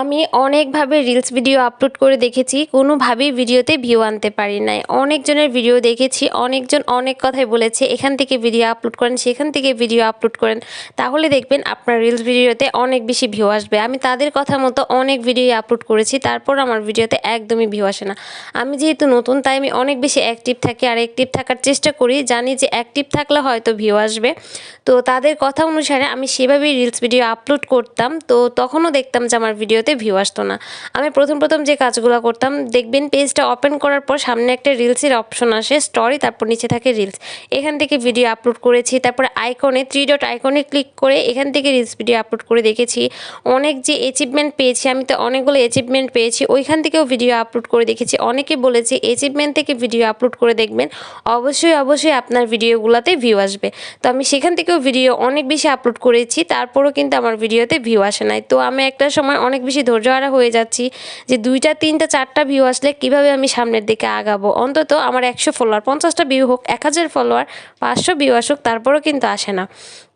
আমি অনেকভাবে reels video upload করে দেখেছি, কোনোভাবেই ভিডিওতে ভিউ আনতে পারি নাই। অনেকজনের ভিডিও দেখেছি, অনেকজন অনেক কথাই বলেছে, এখান থেকে ভিডিও আপলোড করেন, সেখান থেকে ভিডিও আপলোড করেন। তাহলে দেখবেন আপনার রিলস ভিডিওতে অনেক বেশি ভিউ আসবে। আমি তাদের কথা মতো অনেক ভিডিও আপলোড করেছি, তারপর আমার ভিডিওতে একদমই ভিউ আসে না। আমি যেহেতু নতুন, তাই আমি অনেক বেশি অ্যাক্টিভ থাকি আর অ্যাক্টিভ থাকার চেষ্টা করি। জানি যে অ্যাক্টিভ থাকলে হয়তো ভিউ আসবে। তো তাদের কথা অনুসারে আমি সেভাবেই রিলস ভিডিও আপলোড করতাম। তো তখনও দেখতাম যে আমার ভিডিওতে ভিউ আসতো না। আমি প্রথম প্রথম যে কাজগুলো করতাম, দেখবেন পেজটা ওপেন করার পর সামনে একটা রিলসের অপশন আসে স্টোরি তারপর নিচে থাকে রিলস এখান থেকে ভিডিও আপলোড করেছি, তারপর আইকনে থ্রি ডট আইকনে ক্লিক করে এখান থেকে রিলস ভিডিও আপলোড করে দেখেছি। অনেক যে অ্যাচিভমেন্ট পেয়েছি, আমি তো অনেকগুলো অ্যাচিভমেন্ট পেয়েছি, ওইখান থেকেও ভিডিও আপলোড করে দেখেছি। অনেকে বলেছে অ্যাচিভমেন্ট থেকে ভিডিও আপলোড করে দেখবেন, অবশ্যই অবশ্যই আপনার ভিডিওগুলোতে ভিউ আসবে। তো আমি সেখান থেকেও ভিডিও অনেক বেশি আপলোড করেছি, তারপরও কিন্তু আমার ভিডিওতে ভিউ আসে নাই। তো আমি একটা সময় অনেক বেশি ধৈর্যহারা হয়ে যাচ্ছি যে দুইটা, তিনটা, চারটা ভিউ আসলে কীভাবে আমি সামনের দিকে আগাবো? অন্তত আমার একশো ফলোয়ার পঞ্চাশটা ভিউ হোক, এক হাজার ফলোয়ার পাঁচশো ভিউ আসুক, তারপরও কিন্তু আসে না।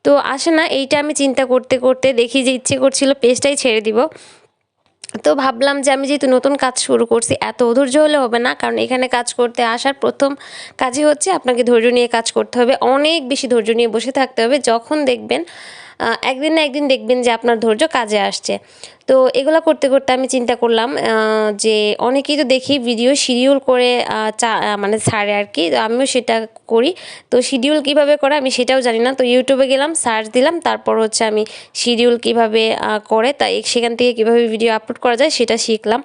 তো আসে না, এইটা আমি চিন্তা করতে করতে দেখি যে ইচ্ছে করছিল পেজটাই ছেড়ে দিব। তো ভাবলাম যে আমি যেহেতু নতুন কাজ শুরু করছি, এত অধৈর্য হলে হবে না, কারণ এখানে কাজ করতে আসার প্রথম কাজই হচ্ছে আপনাকে ধৈর্য নিয়ে কাজ করতে হবে। অনেক বেশি ধৈর্য নিয়ে বসে থাকতে হবে, যখন দেখবেন একদিন না একদিন দেখবেন যে আপনার ধৈর্য কাজে আসছে। তো এগুলো করতে করতে আমি চিন্তা করলাম যে অনেকেই তো দেখি ভিডিও শিডিউল করে চা মানে ছাড়ে আর কি আমিও সেটা করি। তো শিডিউল কীভাবে করে আমি সেটাও জানি না। তো ইউটিউবে গেলাম সার্চ দিলাম, তারপর হচ্ছে আমি শিডিউল কীভাবে করে, তাই সেখান থেকে কীভাবে ভিডিও আপলোড করা যায় সেটা শিখলাম।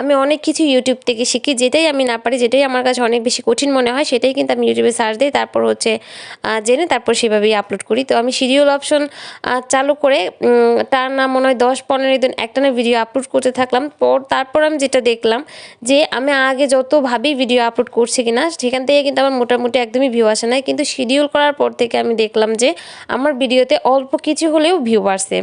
আমি অনেক কিছু ইউটিউব থেকে শিখি, যেটাই আমি না পারি, যেটাই আমার কাছে অনেক বেশি কঠিন মনে হয়, সেটাই কিন্তু আমি ইউটিউবে সার্চ দিই, তারপর হচ্ছে জেনে তারপর সেভাবেই আপলোড করি। তো আমি শিডিউল অপশন চালু করে তার নাম মনে হয় দশ পনেরো দিন একটানা ভিডিও আপলোড করতে থাকলাম। পর তারপর আমি যেটা দেখলাম যে আমি আগে যতভাবেই ভিডিও আপলোড করছি কিনা, সেখান থেকে কিন্তু আমার মোটামুটি একদমই ভিউ আসে নাই। কিন্তু শিডিউল করার পর থেকে আমি দেখলাম যে আমার ভিডিওতে অল্প কিছু হলেও ভিউ আসছে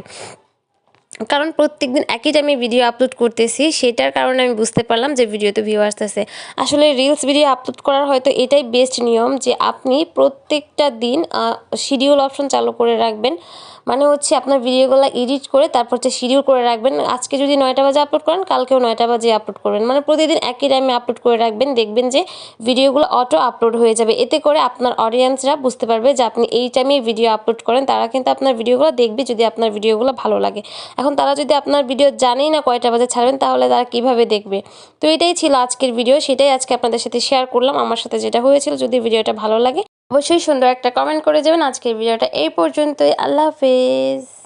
কারণ প্রত্যেক দিন একই টাইমে ভিডিও আপলোড করতেছি, সেটার কারণে আমি বুঝতে পারলাম যে ভিডিওতে ভিউ আসতেছে। আসলে রিলস ভিডিও আপলোড করার হয়তো এটাই বেস্ট নিয়ম যে আপনি প্রত্যেকটা দিন শিডিউল অপশন চালু করে রাখবেন। মানে হচ্ছে আপনার ভিডিওগুলো এডিট করে তারপর হচ্ছে শিডিউল করে রাখবেন। আজকে যদি নয়টা বাজে আপলোড করেন, কালকেও নয়টা বাজে আপলোড করবেন। মানে প্রতিদিন একই টাইমে আপলোড করে রাখবেন, দেখবেন যে ভিডিওগুলো অটো আপলোড হয়ে যাবে। এতে করে আপনার অডিয়েন্সরা বুঝতে পারবে যে আপনি এই টাইমে ভিডিও আপলোড করেন। তারা কিন্তু আপনার ভিডিওগুলো দেখবে যদি আপনার ভিডিওগুলো ভালো লাগে। এখন তারা যদি আপনার ভিডিও জানেই না কয়টা বাজে ছাড়বেন, তাহলে তারা কীভাবে দেখবে? তো এটাই ছিল আজকের ভিডিও সেটাই আজকে আপনাদের সাথে শেয়ার করলাম। আমার সাথে যেটা হয়েছিল, যদি ভিডিওটা ভালো লাগে অবশ্যই সুন্দর একটা কমেন্ট করে যাবেন আজকের ভিডিওটা এই পর্যন্তই। আল্লাহ হাফেজ।